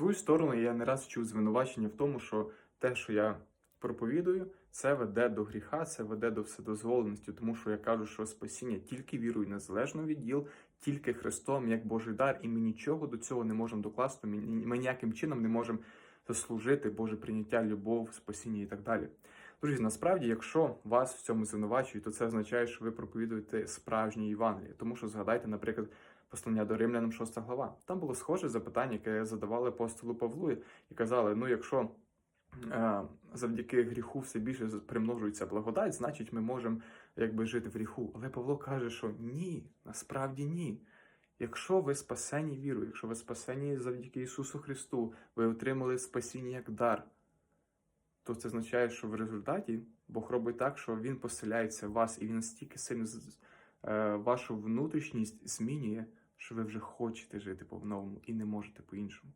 свою сторону я не раз чув звинувачення в тому, що те, що я проповідую, це веде до гріха, це веде до вседозволеності, тому що я кажу, що спасіння тільки вірою, незалежно від діл, тільки Христом, як Божий дар, і ми нічого до цього не можемо докласти. Ми, ми ніяким чином не можемо заслужити Боже прийняття, любов, спасіння і так далі. Друзі, насправді, якщо вас в цьому звинувачують, то це означає, що ви проповідуєте справжнє Євангеліє. Тому що згадайте, наприклад, послання до римлянам 6 глава. Там було схоже запитання, яке задавали апостолу Павлу, і казали: ну, якщо е, завдяки гріху все більше примножується благодать, значить ми можемо якби жити в гріху. Але Павло каже, що ні, насправді ні. Якщо ви спасені вірою, якщо ви спасені завдяки Ісусу Христу, ви отримали спасіння як дар, то це означає, що в результаті Бог робить так, що Він поселяється в вас, і Він настільки сильно вашу внутрішність змінює, що ви вже хочете жити по-новому і не можете по-іншому.